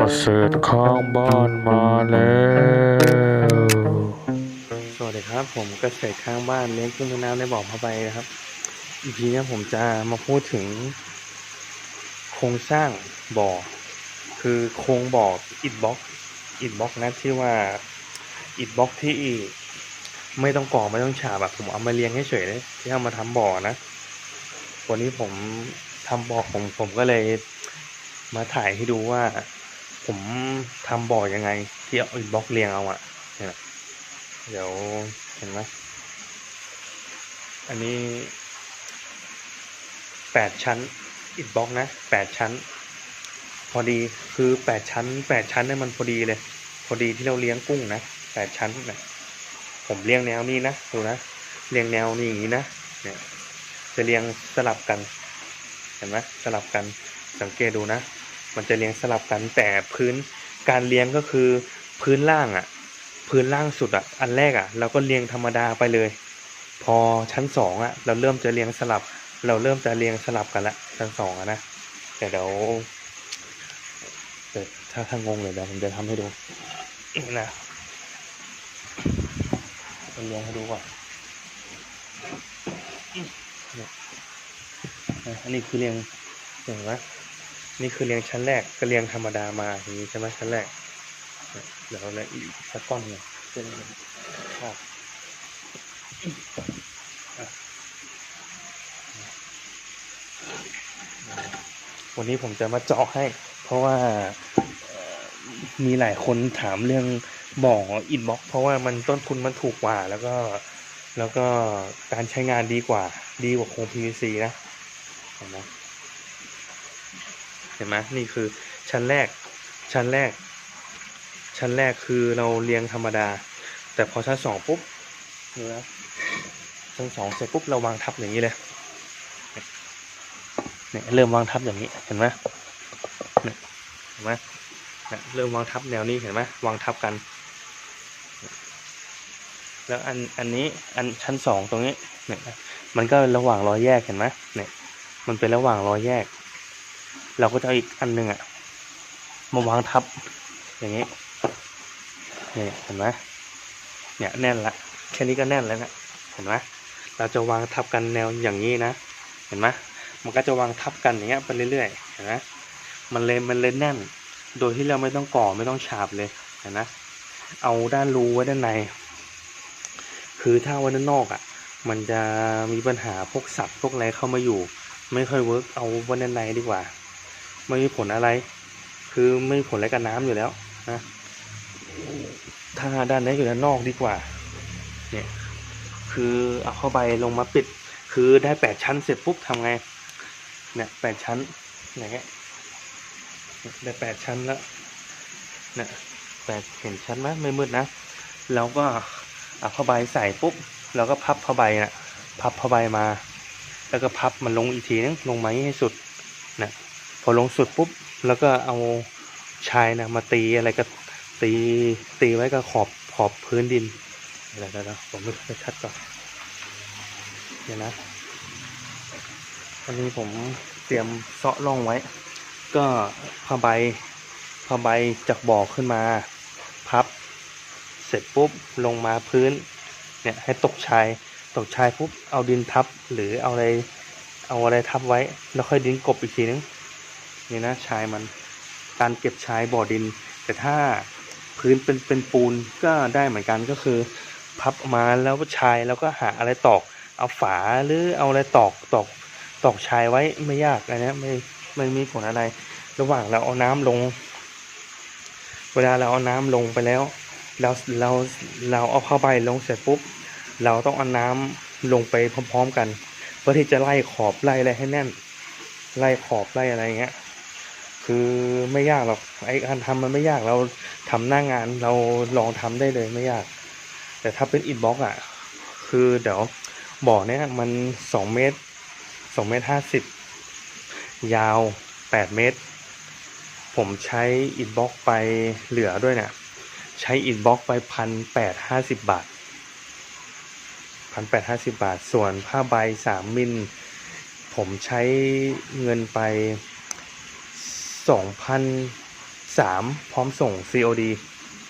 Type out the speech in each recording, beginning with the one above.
กษตรข้างบ้านมาแล้ว สวัสดีครับ ผมเกษตรข้างบ้านเลี้ยงกุ้งแม่น้ำในบ่อผ้าใบนะครับ อีพีนี้ผมจะมาพูดถึง โครงสร้างบ่อ คือโครงบ่ออิฐบล็อกอิฐบล็อกนะที่ว่าอิฐบล็อกที่ไม่ต้องก่อไม่ต้องฉาบแบบผมเอามาเลี้ยงให้เฉยเลยที่เอามาทำบ่อนะวันนี้ผมทำบ่อผมผมก็เลยมาถ่ายให้ดูว่า ผมทำบ่อยังไง ที่เอาอิฐบล็อกเรียงเอาอะเนี่ยเดี๋ยวเห็นไหมอันนี้แปดชั้นอิฐบล็อกนะแปดชั้น พอดีคือแปดชั้นแปดชั้นเนี่ยมันพอดีเลย พอดีที่เราเลี้ยงกุ้งนะแปดชั้นนะผมเลี้ยงแนวนี้นะดูนะเลี้ยงแนวนี้อย่างนี้นะเนี่ยจะเรียงสลับกัน เห็นไหมสลับกันสังเกตดูนะ มันจะเรียงสลับกันแต่พื้นการเรียงก็คือพื้นล่างอะ่ะ พื้นล่างสุดอะ่ะ อันแรกอะ่ะ เราก็เรียงธรรมดาไปเลย พอชั้นสองอะ่ะ เราเริ่มจะเรียงสลับ เราเริ่มจะเรียงสลับกันละชั้นสองอะนะแต่เดี๋ยวเดี๋ยวถ้าถ้างงเลยเดี๋ยวผมจะทำให้ดูนะเรียงให้ดูก่อนอันนี้คือเรียงเห็นไหม นี่คือเรียงชั้นแรกก็เรียงธรรมดามาอย่างนี้ใช่ไหมชั้นแรก เดี๋ยวแล้วอีกสักก้อนหนึ่งเป็นข้าวอะวันนี้ผมจะมาเจาะให้ เพราะว่ามีหลายคนถามเรื่องบ่ออินบ็อกเพราะว่ามันต้นทุนมันถูกกว่า แล้วก็แล้วก็การใช้งานดีกว่า ดีกว่าโครง PVC นะเห็นไหมเห็นไหมนี่คือชั้นแรกชั้นแรก ชั้นแรกคือเราเรียงธรรมดา แต่พอชั้นสองปุ๊บนี่นะชั้นสองเสร็จปุ๊บเราวางทับอย่างนี้เลยเนี่ยเริ่มวางทับอย่างนี้เห็นไหมเนี่ยเห็นไหมเนี่ยเริ่มวางทับแนวนี้เห็นไหมวางทับกัน แล้วอันอันนี้อันชั้นสองตรงนี้เนี่ยมันก็ระหว่างรอยแยกเห็นไหมเนี่ยมันเป็นระหว่างรอยแยก เราก็จะเอาอีกอันหนึ่งอะมาวางทับ อย่างนี้นี่เห็นไหมเนี่ยแน่นละแค่นี้ก็แน่นแล้วนะเห็นไหมเราจะวางทับกันแนวอย่างนี้นะ เห็นไหมมันก็จะวางทับกันอย่างเงี้ยไปเรื่อยๆเห็นไหมมันเลยมันเลยแน่น โดยที่เราไม่ต้องก่อไม่ต้องฉาบเลยเห็นไหมเอาด้านรูไว้ด้านใน คือถ้าไว้ด้านนอกอะ มันจะมีปัญหาพวกสัตว์พวกอะไรเข้ามาอยู่ ไม่ค่อยเวิร์กเอาไว้ด้านในดีกว่า ไม่มีผลอะไร คือไม่มีผลอะไรกับน้ำอยู่แล้วนะถ้าด้านนี้อยู่ด้านนอกดีกว่า เนี่ย คือเอาเข้าไปลงมาปิด คือได้แปดชั้นเสร็จปุ๊บทำไง เนี่ยแปดชั้นอย่างเงี้ยได้แปดชั้นแล้วเนี่ยแปดเห็นชั้นไหมไม่มืดนะแล้วก็เอาผ้าใบใส่ปุ๊บแล้วก็พับผ้าใบน่ะพับผ้าใบมา แล้วก็พับมันลงอีกทีนึงลงมาให้สุด พอลงสุดปุ๊บแล้วก็เอาชายนะมาตีอะไรก็ตีตีไว้กับขอบขอบพื้นดินเดี๋ยวเดี๋ยวผมไม่ค่อยชัดก่อนเดี๋ยวนะอันนี้ผมเตรียมเซาะร่องไว้ ก็ผ้าใบผ้าใบจากบ่อขึ้นมา พับ เสร็จปุ๊บลงมาพื้นเนี่ยให้ตกชายตกชายปุ๊บเอาดินทับหรือเอาอะไรเอาอะไรทับไว้ แล้วค่อยดินกบอีกทีนึง นี่นะชายมัน การเก็บชายบ่อดิน แต่ถ้าพื้นเป็นเป็นปูนก็ได้เหมือนกันก็คือ พับมาแล้วชายแล้วก็หาอะไรตอกเอาฝาหรือเอาอะไรตอกตอกตอกชายไว้ไม่ยากอันเนี้ยไม่ไม่มีผลอะไร ระหว่างเราเอาน้ำลง เวลาเราเอาน้ำลงไปแล้วเราเราเราเอาผ้าใบลงเสร็จปุ๊บ เราต้องเอาน้ำลงไปพร้อม ๆ กัน เพื่อที่จะไล่ขอบไล่อะไรให้แน่น ไล่ขอบไล่อะไรอย่างเงี้ย คือไม่ยากหรอกไอ้การทำมันไม่ยากเราทำหน้างานเราลองทำได้เลยไม่ยาก แต่ถ้าเป็นอินบ็อกอะ คือเดี๋ยวบ่อเนี้ยมันสองเมตรสองเมตรห้าสิบยาวแปดเมตร ผมใช้อินบ็อกไปเหลือด้วยเนี่ยใช้อินบ็อกไปพันแปดห้าสิบบาทพันแปดห้าสิบบาท ส่วนผ้าใบสามมิลผมใช้เงินไป สองพันสามพร้อมส่ง COD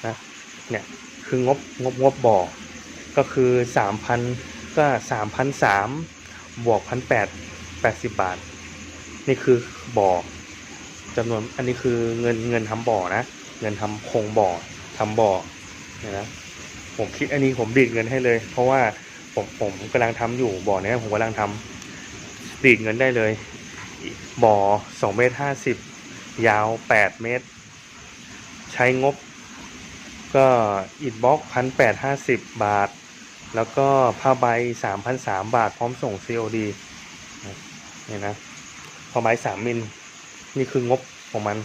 นะเนี่ยคืองบงบงบบ่อก็คือสามพันก็สามพันสามบวกพันแปดแปดสิบบาท นี่คือบ่อจำนวนอันนี้คือเงินเงินทำบ่อนะ เงินทำโครงบ่อทำบ่อเนี่ยนะผมคิดอันนี้ผมดีดเงินให้เลย เพราะว่าผมผมกำลังทำอยู่บ่อเนี้ยผมกำลังทำดีดเงินได้เลย บ่อสองเมตรห้าสิบ ยาวแปดเมตร ใช้งบก็อิดบล็อกพันแปดห้าสิบบาท แล้วก็ผ้าใบสามพันสามบาท พร้อมส่ง COD เนี่ยนะผ้าใบสามมิล นี่คืองบของมัน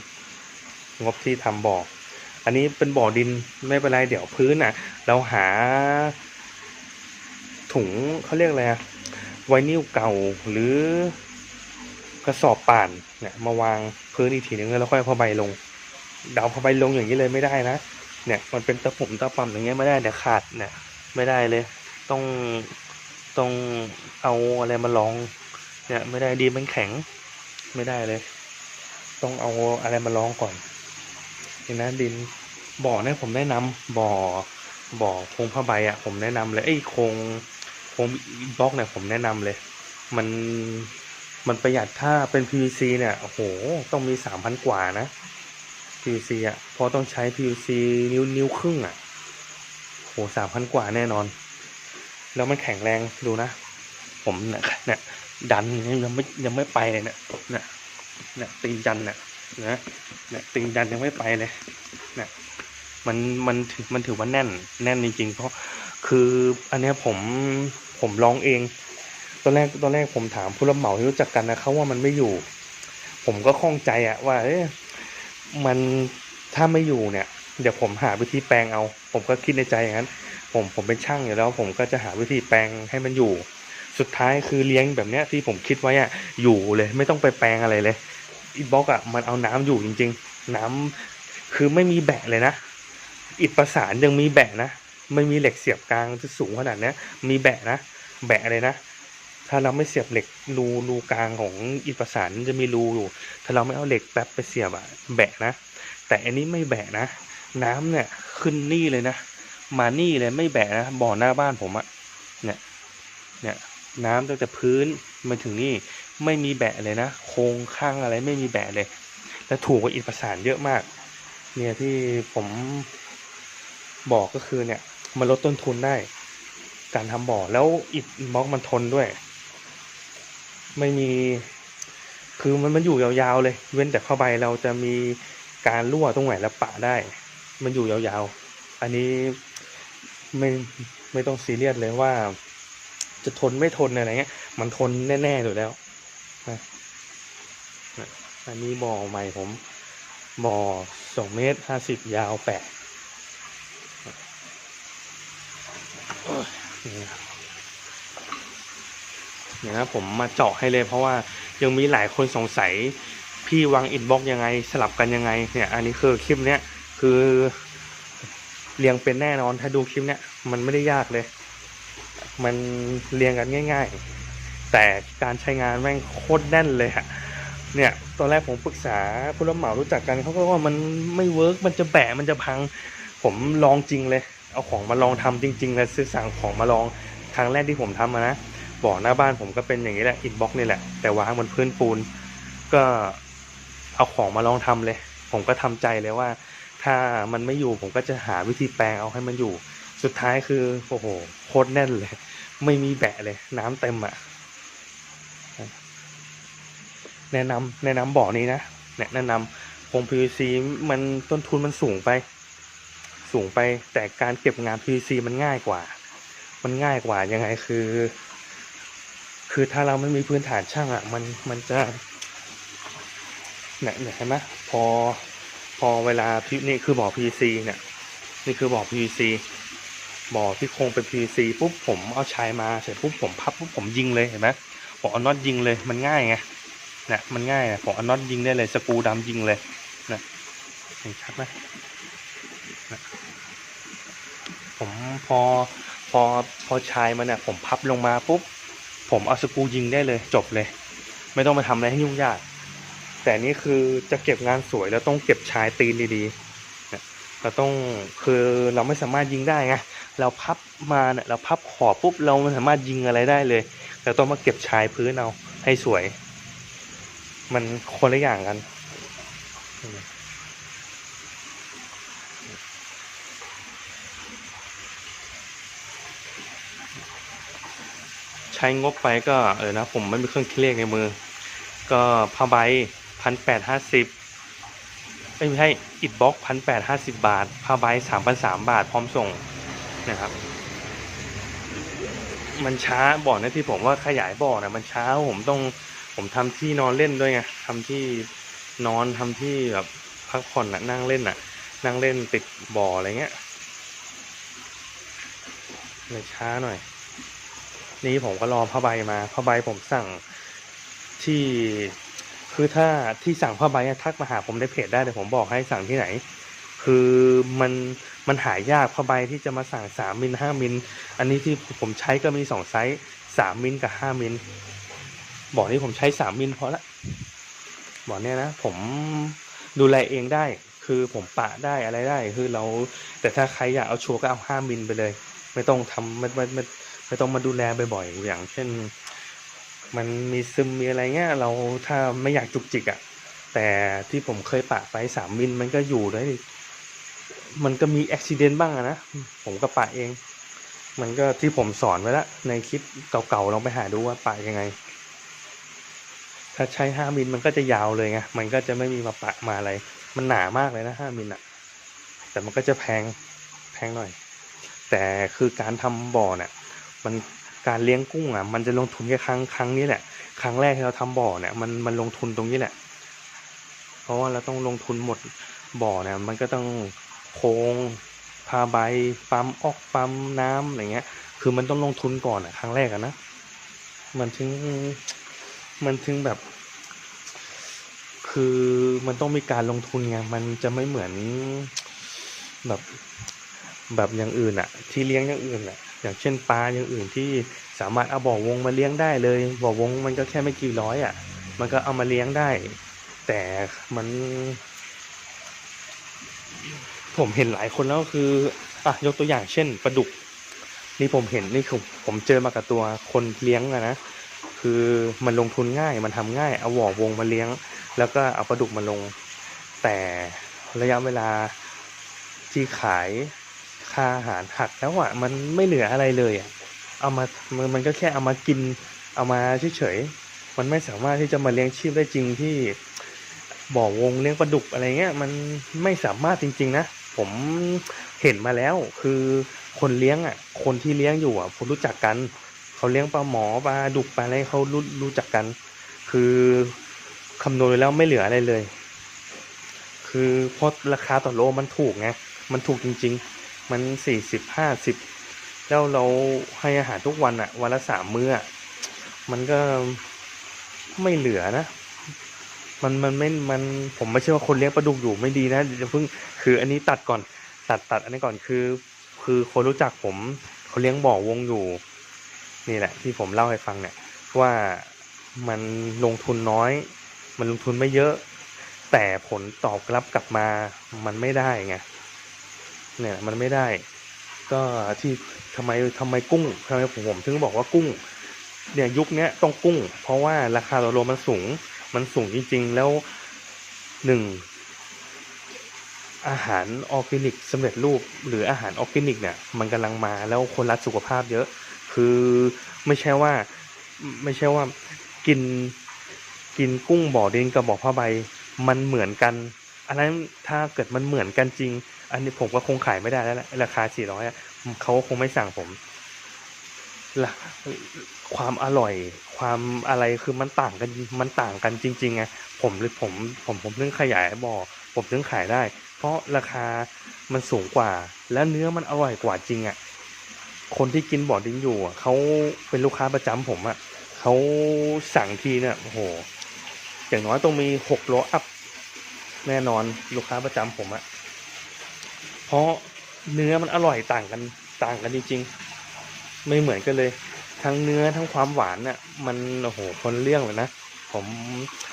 งบที่ทำบ่อ อันนี้เป็นบ่อดินไม่เป็นไร เดี๋ยวพื้นอะ เราหาถุงเขาเรียกอะไรไวนิลเก่าหรือกระสอบป่านเนี่ยมาวาง พื้นอีกทีนึงแล้วค่อยเอาผ้าใบลง เดาผ้าใบลงอย่างนี้เลยไม่ได้นะ เนี่ยมันเป็นตะปุ่มตะปั่มอย่างเงี้ยไม่ได้เดี๋ยวขาดเนี่ยไม่ได้เลย ต้องต้องเอาอะไรมาลอง เนี่ยไม่ได้ดีมันแข็งไม่ได้เลย ต้องเอาอะไรมาลองก่อนนี่นะดินบ่อเนี่ยผมแนะนำบ่อบ่อโครงผ้าใบอะผมแนะนำเลยไอ้โครงโครงบล็อกเนี่ยผมแนะนำเลย มัน มันประหยัดถ้าเป็น PVC เนี่ยโอ้โหต้องมีสามพันกว่านะ PVC อะพราะต้องใช้ PVC นิ้วนิ้วครึ่งอะโหสามพันกว่าแน่นอน แล้วมันแข็งแรงดูนะ ผมเนี่ยเนี่ยดันยังไม่ยังไม่ไปเลยเนี่ยเนี่ยเนี่ยตีนดันเนี่ยนะเนี่ยตีนดันยังไม่ไปเลยเนี่ยมันมันถือมันถือว่าแน่นแน่นจริงๆเพราะคืออันนี้ผมผมลองเอง ตอนแรกตอนแรกผมถามผู้รับเหมาที่รู้จักกันนะเขาว่ามันไม่อยู่ ผมก็ข้องใจอะว่าเอ๊ะมันถ้าไม่อยู่เนี่ย เดี๋ยวผมหาวิธีแปลงเอา ผมก็คิดในใจอย่างนั้น ผมผมเป็นช่างอยู่แล้ว ผมก็จะหาวิธีแปลงให้มันอยู่ สุดท้ายคือเลี้ยงแบบเนี้ยที่ผมคิดไว้อะอยู่เลยไม่ต้องไปแปลงอะไรเลยอิฐบล็อกอะมันเอาน้ำอยู่จริง ๆ น้ำคือไม่มีแบะเลยนะอิฐประสานยังมีแบะนะไม่มีเหล็กเสียบกลางที่สูงขนาดเนี้ยมีแบะนะแบะเลยนะ ถ้าเราไม่เสียบเหล็กรูรูกลางของอิฐประสานจะมีรูอยู่ ถ้าเราไม่เอาเหล็กแป๊บไปเสียบอะแบะนะ แต่อันนี้ไม่แบะนะ น้ำเนี่ยขึ้นนี่เลยนะ มานี่เลยไม่แบะนะบ่อหน้าบ้านผมอะเนี่ยเนี่ยน้ำตั้งแต่พื้นมาถึงนี่ไม่มีแบะเลยนะโครงข้างอะไรไม่มีแบะเลย และถูกกว่าอิฐประสานเยอะมาก เนี่ยที่ผมบอกก็คือเนี่ยมันลดต้นทุนได้ การทำบ่อแล้วอิฐบล็อกมันทนด้วย ไม่มี คือมันมันอยู่ยาวๆเลย เว้นแต่ผ้าใบเราจะมีการรั่วตรงไหนแล้วปะได้ มันอยู่ยาวๆ อันนี้ไม่ไม่ต้องซีเรียสเลยว่า จะทนไม่ทนอะไรเงี้ย มันทนแน่ๆอยู่แล้วนะอันนี้บ่อใหม่ผมบ่อสองเมตรห้าสิบยาวแปด นะเนี่ยนะผมมาเจาะให้เลยเพราะว่ายังมีหลายคนสงสัยพี่วางอินบ็อกยังไงสลับกันยังไงเนี่ยอันนี้คือคลิปเนี้ยคือเรียงเป็นแน่นอนถ้าดูคลิปเนี้ยมันไม่ได้ยากเลย มันเรียงกันง่าย ๆ แต่การใช้งานแม่งโคตรแน่นเลยอะเนี่ยตอนแรกผมปรึกษาผู้รับเหมารู้จักกันเขาก็ว่ามันไม่เวิร์กมันจะแบะมันจะพัง ผมลองจริงเลย เอาของมาลองทำจริงๆเลยซื้อสั่งของมาลองครั้งแรกที่ผมทำนะ บ่อหน้าบ้านผมก็เป็นอย่างนี้แหละอินบ็อกนี่แหละ แต่วางบนพื้นปูน ก็เอาของมาลองทำเลย ผมก็ทำใจเลยว่า ถ้ามันไม่อยู่ผมก็จะหาวิธีแปลงเอาให้มันอยู่ สุดท้ายคือโอ้โหโคตรแน่นเลย ไม่มีแบะเลย น้ำเต็มอะแนะนำแนะนำบ่อนี้นะแนะนำโครง PVC มันต้นทุนมันสูงไป สูงไปแต่การเก็บงาน PVC มันง่ายกว่า มันง่ายกว่ายังไงคือ คือถ้าเราไม่มีพื้นฐานช่างอะมันมันจะเนี่ยเห็นไหมพอพอเวลาพี่นี่คือบ่อ PVC เนี่ย นี่คือบ่อ PVC บ่อที่โครงเป็น PVC ปุ๊บผมเอาชายมาเสร็จปุ๊บผมพับปุ๊บผมยิงเลยเห็นไหมผมเอาน็อตยิงเลยมันง่ายไงเนี่ยมันง่ายอะผมเอาน็อตยิงได้เลยสกูดำยิงเลยนะเห็นชัดไหมนะผมพอพอพอชายมันเนี่ยผมพับลงมาปุ๊บ ผมเอาสกูยิงได้เลยจบเลย ไม่ต้องมาทำอะไรให้ยุ่งยาก แต่นี่คือจะเก็บงานสวยแล้วต้องเก็บชายตีนดีๆเนี่ยเราต้องคือเราไม่สามารถยิงได้ไงเราพับมาเนี่ยเราพับขอบปุ๊บเราไม่สามารถยิงอะไรได้เลยเราต้องมาเก็บชายพื้นเอาให้สวย มันคนละอย่างกัน ใช้งบไปก็เออนะผมไม่มีเครื่องคิดเลขในมือ ก็ผ้าใบพันแปดห้าสิบไม่ใช่อิดบล็อกพันแปดห้าสิบบาทผ้าใบสามพันสามบาทพร้อมส่งนะครับ มันช้าบ่อนะที่ผมว่าขยายบ่อนะมันช้าผมต้องผมทำที่นอนเล่นด้วยไงทำที่นอนทำที่แบบพักผ่อนน่ะนั่งเล่นน่ะนั่งเล่นติดบ่ออะไรเงี้ยเลยช้าหน่อย นี่ผมก็รอผ้าใบมาผ้าใบผมสั่งที่คือถ้าที่สั่งผ้าใบทักมาหาผมในเพจได้เดี๋ยวผมบอกให้สั่งที่ไหน คือมันมันหายากผ้าใบที่จะมาสั่งสามมิลห้ามิลอันนี้ที่ผมใช้ก็มีสองไซส์สามมิลกับห้ามิลบอกนี่ผมใช้สามมิลพอละบอกเนี่ยนะผมดูแลเองได้ คือผมปะได้อะไรได้คือเรา แต่ถ้าใครอยากเอาชัวร์ก็เอาห้ามิลไปเลย ไม่ต้องทำไม่ไม่ไม่ ไม่ต้องมาดูแลบ่อยๆอย่างเช่น มันมีซึมมีอะไรเงี้ยเราถ้าไม่อยากจุกจิกอะ่ะแต่ที่ผมเคยปะไปสามมิลมันก็อยู่ได้มันก็มีอุบิเหตุบ้างอะนะ ผมก็ปะเอง มันก็ที่ผมสอนไว้ละในคลิปเก่าๆลองไปหาดูว่าปะยังไง ถ้าใช้ห้ามิลมันก็จะยาวเลยไงมันก็จะไม่มีมาปะมาอะไร มันหนามากเลยนะห้ามิลอะแต่มันก็จะแพงแพงหน่อย แต่คือการทำบ่อเนี่ย มันการเลี้ยงกุ้งอะมันจะลงทุนแค่ครั้งครั้งนี้แหละ ครั้งแรกที่เราทำบ่อเนี่ยมันมันลงทุนตรงนี้แหละ เพราะว่าเราต้องลงทุนหมดบ่อเนี่ยมันก็ต้องโครงพาใบปั๊มออกปั๊มน้ำอะไรเงี้ย คือมันต้องลงทุนก่อนอะครั้งแรกอะนะมันถึงมันถึงแบบ คือมันต้องมีการลงทุนไงมันจะไม่เหมือนแบบแบบอย่างอื่นอะที่เลี้ยงอย่างอื่นอะ อย่างเช่นปลาอย่างอื่นที่สามารถเอาบ่อวงมาเลี้ยงได้เลย บ่อวงมันก็แค่ไม่กี่ร้อยอะมันก็เอามาเลี้ยงได้ แต่มัน ผมเห็นหลายคนแล้วคืออะยกตัวอย่างเช่นปลาดุก นี่ผมเห็นนี่คือผมเจอมากับตัวคนเลี้ยงอะนะคือมันลงทุนง่ายมันทำง่ายเอาบ่อวงมาเลี้ยง แล้วก็เอาปลาดุกมาลง แต่ระยะเวลาที่ขาย ค่าอาหารหักแล้วอะมันไม่เหลืออะไรเลยอะเอามามันมันก็แค่เอามากินเอามาเฉยๆมันไม่สามารถที่จะมาเลี้ยงชีพได้จริงที่บ่อวงเลี้ยงปลาดุกอะไรเงี้ยมันไม่สามารถจริง ๆ นะผมเห็นมาแล้วคือคนเลี้ยงอะ คนที่เลี้ยงอยู่อะผมรู้จักกันเขาเลี้ยงปลาหมอปลาดุกปลาอะไรเขารู้รู้จักกัน คือคำนวณแล้วไม่เหลืออะไรเลย คือเพราะราคาต่อโลมันถูกไงมันถูกจริง ๆ มันสี่สิบห้าสิบแล้วเราให้อาหารทุกวันอะวันละสามมื้อมันก็ไม่เหลือนะ มันมันไม่มันผมไม่ใช่ว่าคนเลี้ยงปลาดุกอยู่ไม่ดีนะเดี๋ยวเพิ่งคืออันนี้ตัดก่อนตัดตัดอันนี้ก่อนคือ คือคนรู้จักผมเขาเลี้ยงบ่อวงอยู่ นี่แหละ ที่ผมเล่าให้ฟังเนี่ย ว่ามันลงทุนน้อย มันลงทุนไม่เยอะ แต่ผลตอบรับกลับมามันไม่ได้ไง เนี่ยมันไม่ได้ ก็ที่ทำไมทำไมกุ้งทำไมผมถึงบอกว่ากุ้ง เนี่ยยุคนี้ต้องกุ้ง เพราะว่าราคาต่อโลมันสูง มันสูงจริง ๆ แล้วหนึ่งอาหารออร์แกนิกสำเร็จรูป หรืออาหารออร์แกนิกเนี่ยมันกำลังมาแล้วคนรักสุขภาพเยอะ คือไม่ใช่ว่าไม่ใช่ว่ากินกินกุ้งบ่อดินกับบ่อผ้าใบมันเหมือนกันอันนั้นถ้าเกิดมันเหมือนกันจริง อันนี้ผมก็คงขายไม่ได้แล้วแหละราคาสี่ร้อยเขาก็คงไม่สั่งผมละความอร่อย ความอะไรคือมันต่างกันมันต่างกันจริงๆไงผมเลยผมผมผมถึงขยายบ่อผมถึงขายได้ เพราะราคามันสูงกว่า และเนื้อมันอร่อยกว่าจริงอะคนที่กินบ่อดินอยู่เขาเป็นลูกค้าประจำผมอะเขาสั่งทีเนี่ยโอ้โหอย่างน้อยต้องมีหกโลอัพแน่นอนลูกค้าประจำผมอะ เพราะเนื้อมันอร่อยต่างกันต่างกันจริงๆ ไม่เหมือนกันเลย ทั้งเนื้อทั้งความหวานน่ะมันโอ้โหคนเรื่องเลยนะผม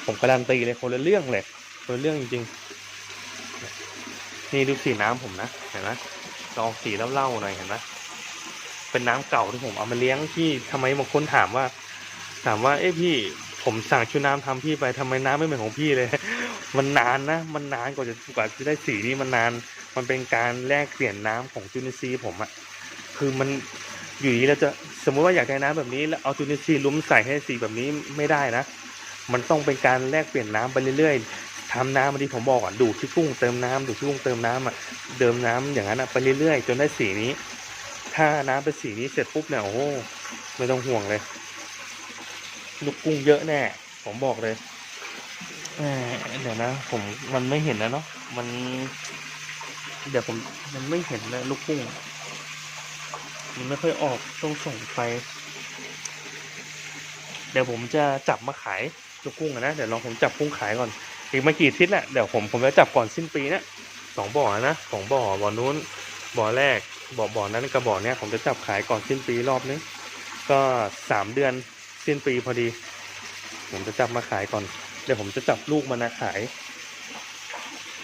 ผมการันตีเลยคนละเรื่องเลยคนละเรื่องจริงๆนี่ดูสีน้ำผมนะเห็นไหมลองสีเล่าๆหน่อยเห็นไหมเป็นน้ำเก่าที่ผมเอามาเลี้ยงที่ทำไมบางคนถามว่า ถามว่าเอ้พี่ผมสั่งชุดน้ำทำพี่ไปทำไมน้ำไม่เหมือนของพี่เลย มันนานนะ มันนานกว่าจะกว่าจะได้สีนี้มันนาน มันเป็นการแลกเปลี่ยนน้ำของจูนิซีย์ผมอะคือมันอยู่ดีเราจะสมมติว่าอยากได้น้ำแบบนี้แล้วเอาจูนิซีย์ลุ้มใส่ให้สีแบบนี้ไม่ได้นะ มันต้องเป็นการแลกเปลี่ยนน้ำไปเรื่อยๆทำน้ำมาที่ผมบอกอะดูดที่กุ้งเติมน้ำดูดที่กุ้งเติมน้ำอะเดิมน้ำอย่างนั้นอะไปเรื่อยๆ จนได้สีนี้ ถ้าน้ำเป็นสีนี้เสร็จปุ๊บเนี่ยโอ้โหไม่ต้องห่วงเลย ลูกกุ้งเยอะแน่ ผมบอกเลยเดี๋ยวนะ ผมมันไม่เห็นนะเนาะมัน เดี๋ยวผมมันไม่เห็นเลยลูกกุ้ง มันไม่ค่อยออกต้องส่งไป เดี๋ยวผมจะจับมาขายลูกกุ้งนะ เดี๋ยวลองผมจับกุ้งขายก่อน อีกไม่กี่ทิตย์แหละเดี๋ยวผมผมจะจับก่อนสิ้นปีนะสองบ่อนะสองบ่อบ่อนู้นบ่อแรกบ่อบ่อนั้นกับบ่อเนี้ยผมจะจับขายก่อนสิ้นปีรอบนึงก็สามเดือนสิ้นปีพอดี ผมจะจับมาขายก่อน เดี๋ยวผมจะจับลูกมันนะขาย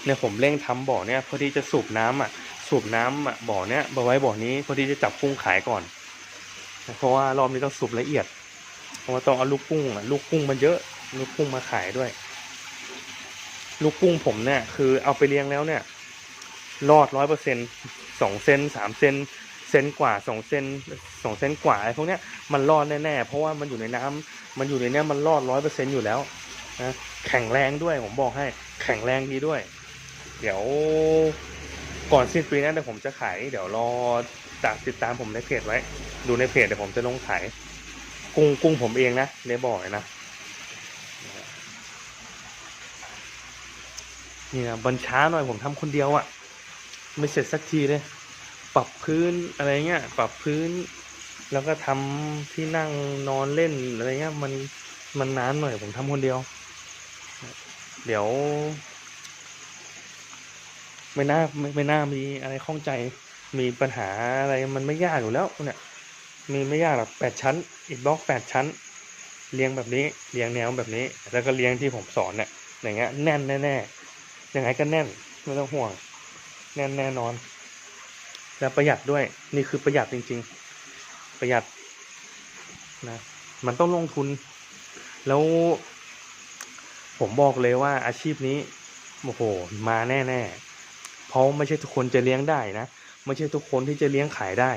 เนี่ยผมเร่งทำบ่อเนี่ยเพื่อที่จะสูบน้ำอะ สูบน้ำอะบ่อเนี้ยมาไว้บ่อนี้เพื่อที่จะจับกุ้งขายก่อน เพราะว่ารอบนี้ต้องสูบละเอียด เพราะว่าต้องเอาลูกกุ้งอะลูกกุ้งมันเยอะลูกกุ้งมาขายด้วย ลูกกุ้งผมเนี่ยคือเอาไปเลี้ยงแล้วเนี่ย รอดร้อยเปอร์เซ็นสองเซนสามเซนเซนกว่าสองเซนสองเซนกว่าไอ้พวกเนี้ยมันรอดแน่ๆเพราะว่ามันอยู่ในน้ำมันอยู่ในเนี้ยมันรอดร้อยเปอร์เซ็นอยู่แล้วนะแข็งแรงด้วยผมบอกให้แข็งแรงดีด้วย เดี๋ยวก่อนสิ้นปีนั้นเดี๋ยวผมจะขาย เดี๋ยวรอจากติดตามผมในเพจไว้ ดูในเพจเดี๋ยวผมจะลงขาย กุ้งกุ้งผมเองนะในบ่อนะนี่นะบันช้าหน่อยผมทำคนเดียวอะ่ะ ไม่เสร็จสักทีเลย ปรับพื้นอะไรเงี้ย ปรับพื้น แล้วก็ทำที่นั่งนอนเล่นอะไรเงี้ย มันมันนานหน่อยผมทำคนเดียว เดี๋ยว ไม่น่าไม่ไม่น่ามีอะไรข้องใจ มีปัญหาอะไรมันไม่ยากอยู่แล้วเนี่ยมีไม่ยากหรอกแปดชั้นอีกบล็อกแปดชั้น เรียงแบบนี้เรียงแนวแบบนี้ แล้วก็เรียงที่ผมสอนเนี่ยอย่างเงี้ยแน่นแน่ๆยังไงก็แน่นไม่ต้องห่วง แน่นแน่นอน แล้วประหยัดด้วยนี่คือประหยัดจริง ๆ ประหยัดนะมันต้องลงทุน แล้วผมบอกเลยว่าอาชีพนี้โอ้โหมาแน่ ๆ เพราะไม่ใช่ทุกคนจะเลี้ยงได้นะไม่ใช่ทุกคนที่จะเลี้ยงขายได้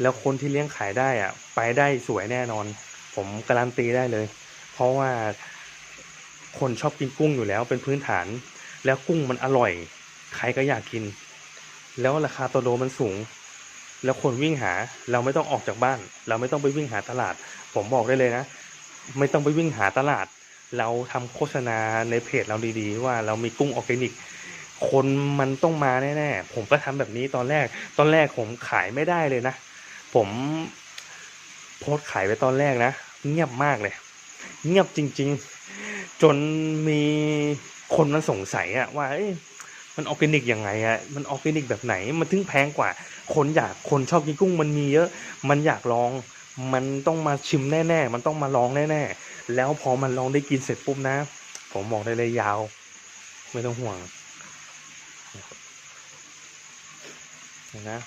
แล้วคนที่เลี้ยงขายได้อะไปได้สวยแน่นอน ผมการันตีได้เลย เพราะว่าคนชอบกินกุ้งอยู่แล้วเป็นพื้นฐาน แล้วกุ้งมันอร่อย ใครก็อยากกิน แล้วราคาตัวโลมันสูง แล้วคนวิ่งหาเราไม่ต้องออกจากบ้าน เราไม่ต้องไปวิ่งหาตลาด ผมบอกได้เลยนะ ไม่ต้องไปวิ่งหาตลาด เราทำโฆษณาในเพจเราดีๆ ว่าเรามีกุ้งออร์แกนิก คนมันต้องมาแน่ๆผมก็ทำแบบนี้ตอนแรก ตอนแรกผมขายไม่ได้เลยนะ ผมโพสขายไปตอนแรกนะ เงียบมากเลย เงียบจริง ๆ จนมีคนมันสงสัยอะว่ามันออร์แกนิกยังไงอะมันออร์แกนิกแบบไหน มันถึงแพงกว่า คนอยากคนชอบกินกุ้งมันมีเยอะ มันอยากลอง มันต้องมาชิมแน่ๆ มันต้องมาลองแน่ๆ แล้วพอมันลองได้กินเสร็จปุ๊บนะ ผมบอกได้เลยยาว ไม่ต้องห่วงเห็ นะ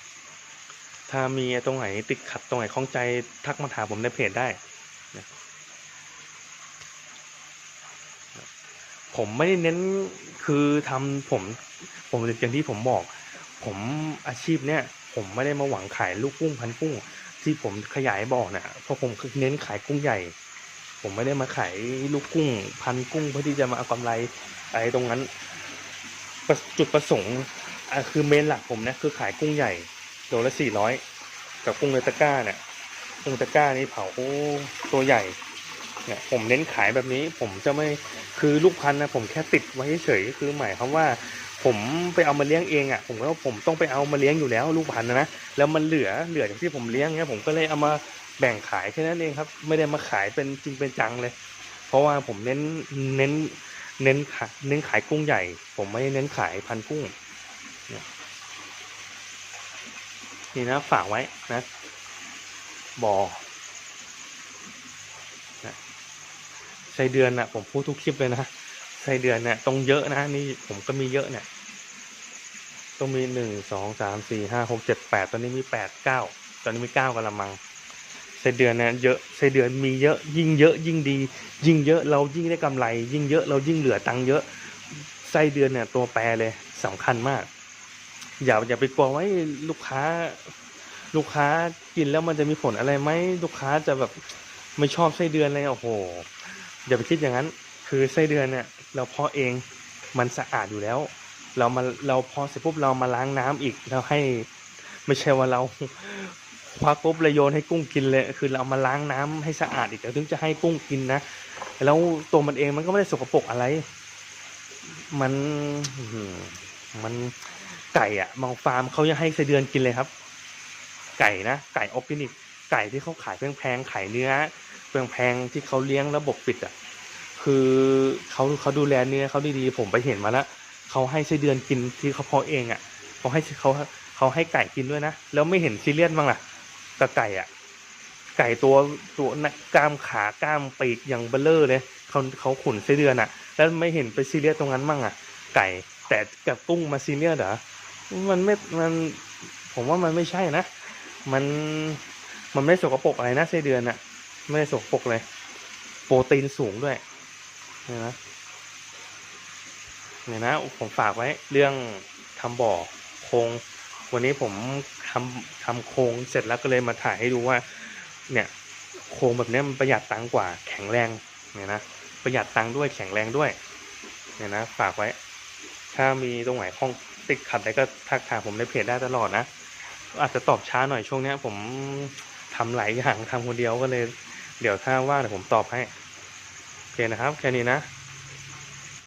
ถ้ามีตรงไหนติดขัดตรงไหนข้องใจทักมาถามผมในเพจได้นะผมไม่ได้เน้นคือทำผมผมอย่างที่ผมบอก ผมอาชีพเนี้ยผมไม่ได้มาหวังขายลูกกุ้งพันกุ้ง ที่ผมขยายบ่อเนี่ยเพราะผมเน้นขายกุ้งใหญ่ ผมไม่ได้มาขายลูกกุ้ง พันกุ้งเพื่อที่จะมาเอากำไรอะไรตรงนั้น จุดประสงค์ อะคือเมนหลักผมนี่ยคือขายกุ้งใหญ่โลละสี่ร้อยกับกุ้งในตะก้าเนี่ยกุ้งตะก้านี่เผาตัวใหญ่เนี่ยผมเน้นขายแบบนี้ผมจะไม่คือลูกพันธุ์นะผมแค่ติดไว้เฉยคือหมายความว่า ผมไปเอามาเลี้ยงเองอะผมก็ผมต้องไปเอามาเลี้ยงอยู่แล้วลูกพันธุ์นะแล้วมันเหลือเหลือจากที่ผมเลี้ยงเนี่ยผมก็เลยเอามาแบ่งขายแค่นั้นเองครับ ไม่ได้มาขายเป็นจริงเป็นจังเลย เพราะว่าผมเน้นเน้นเน้นขายเน้นขายกุ้งใหญ่ ผมไม่เน้นขายพันกุ้งเนี่ย นี่นะฝากไว้นะบ่อนะไส้เดือนน่ะผมพูดทุกคลิปเลยนะไส้เดือนเนี่ยต้องเยอะนะนี่ผมก็มีเยอะเนี่ยต้องมีหนึ่งสองสามสี่ห้าหกเจ็ดแปดตอนนี้มีแปดเก้าตอนนี้มีเก้ากะละมังไส้เดือนเนี่ยเยอะไส้เดือนมีเยอะยิ่งเยอะยิ่งดี ยิ่งเยอะเรายิ่งได้กำไร ยิ่งเยอะเรายิ่งเหลือตังค์เยอะไส้เดือนเนี่ยตัวแปรเลยสำคัญมาก อย่าอย่าไปกลัวไว้ลูกค้า ลูกค้ากินแล้วมันจะมีผลอะไรไหมลูกค้าจะแบบไม่ชอบไส้เดือนเลยโอ้โหอย่าไปคิดอย่างนั้น คือไส้เดือนเนี่ยเราเพาะเองมันสะอาดอยู่แล้ว เรามาเราเพาะเสร็จปุ๊บเรามาล้างน้ำอีกแล้วให้ไม่ใช่ว่าเราควักปุ๊บเลยโยนให้กุ้งกินเลย คือเรามาล้างน้ำให้สะอาดอีกแล้วถึงจะให้กุ้งกินนะแล้วตัวมันเองมันก็ไม่ได้สกปรกอะไร มันมัน ไก่อะบางฟาร์มเขายังให้ไส้เดือนกินเลยครับ ไก่นะไก่ออร์แกนิก ไก่ที่เขาขายแพงๆขายเนื้อแพงๆที่เขาเลี้ยงระบบปิดอะคือเขาเขาดูแลเนื้อเขาดีๆผมไปเห็นมาแล้วเขาให้ไส้เดือนกินที่เขาเพาะเองอะเขาให้เขาเขาให้ไก่กินด้วยนะแล้วไม่เห็นซีเรียสบ้างล่ะกับไก่อะไก่ตัวตัวนะกล้ามขากล้ามปีกอย่างเบลเลอร์เลยเขาเขาขุนไส้เดือนอะแล้วไม่เห็นไปซีเรียสตรงนั้นบ้างอะไก่แต่กับกุ้งมาซีเรียสเหรอ มันไม่ มัน ผมว่ามันไม่ใช่นะ มัน มันไม่สกปรกอะไรนะไส้เดือนอะไม่ได้สกปรกเลย โปรตีนสูงด้วยเนี่ยนะเนี่ยนะ ผมฝากไว้เรื่องทำบ่อโครงวันนี้ผมทำทำโครงเสร็จแล้วก็เลยมาถ่ายให้ดูว่า เนี่ย โครงแบบนี้มันประหยัดตังกว่า แข็งแรง เนี่ยนะ ประหยัดตังด้วยแข็งแรงด้วย เนี่ยนะ ฝากไว้ ถ้ามีตรงไหนข้อง ติดขัดอะไรก็ทักทายผมในเพจได้ตลอดนะ อาจจะตอบช้าหน่อยช่วงนี้ผมทำหลายอย่างทำคนเดียวก็เลย เดี๋ยวถ้าว่างเดี๋ยวผมตอบให้โอเคนะครับ แค่นี้นะ